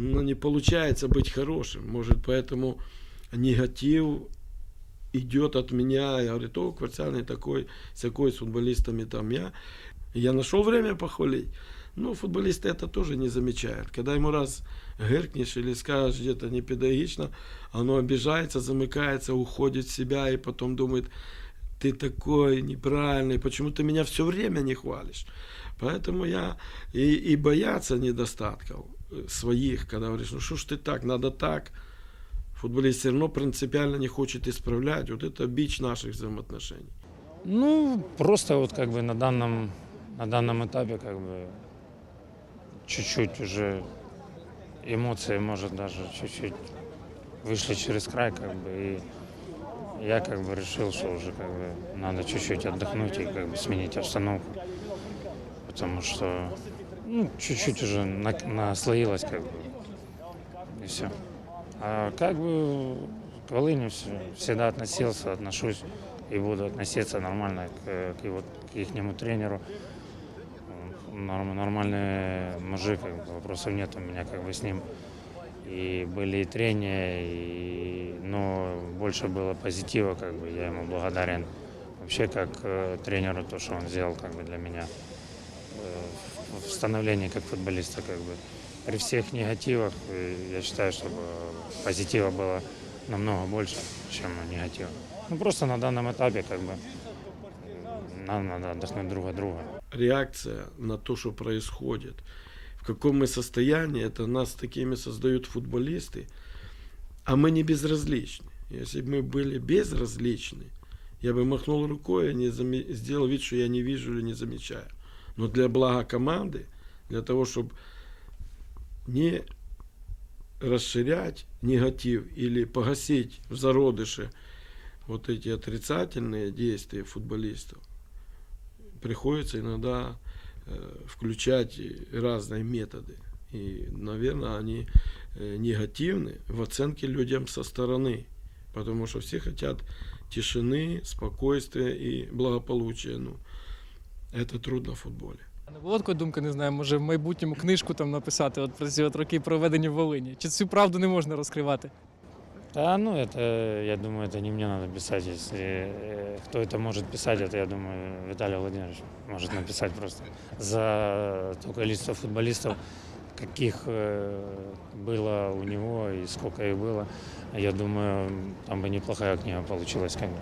ну, не получается быть хорошим. Может, поэтому негатив идет от меня. Я говорю, о, Кварцяный такой, всякой с футболистами там я. Я нашел время похвалить. Ну, футболисты это тоже не замечают. Когда ему раз гыркнешь или скажешь где-то непедагогично, оно обижается, замыкается, уходит в себя и потом думает, ты такой неправильный, почему ты меня все время не хвалишь? Поэтому я и, и бояться недостатков своих, когда говоришь, ну что ж ты так, надо так. Футболист все равно принципиально не хочет исправлять. Вот это бич наших взаимоотношений. Ну, просто вот как бы на данном, на данном этапе как бы чуть-чуть уже эмоции, может, даже чуть-чуть вышли через край, как бы, и я как бы решил, что уже как бы надо чуть-чуть отдохнуть и как бы сменить обстановку, потому что ну, чуть-чуть уже на- наслоилось как бы, и все. А как бы к Волыни всегда относился, отношусь и буду относиться нормально к, к его, к ихнему тренеру. Норм- нормальный мужик, как бы, вопросов нет у меня как бы с ним. И были и трения, и, но больше было позитива, как бы я ему благодарен. Вообще как э, тренеру то, что он сделал как бы для меня в- в становлении как футболиста, как бы. При всех негативах э, я считаю, что э, позитива было намного больше, чем негатива. Ну просто на данном этапе как бы э, нам надо отдохнуть друг от друга. реакция на то, что происходит, в каком мы состоянии, это нас такими создают футболисты, а мы не безразличны. Если бы мы были безразличны, я бы махнул рукой и не заме- сделал вид, что я не вижу или не замечаю. Но для блага команды, для того, чтобы не расширять негатив или погасить в зародыше вот эти отрицательные действия футболистов, приходится иногда э, включать разные методы. И, наверное, они э, негативны в оценке людям со стороны. Потому что все хотят тишины, спокойствия и благополучия. Ну, это трудно в футболі. А Не було такої думки, не знаю, може в майбутньому книжку там написати от про ці от роки проведення в Волині. Чи цю правду не можна розкривати? Да, ну это, я думаю, это не мне надо писать. Если э, кто это может писать, это, я думаю, Виталий Владимирович может написать просто. За то количество футболистов, каких э, было у него и сколько их было, я думаю, там бы неплохая книга получилась. Как бы.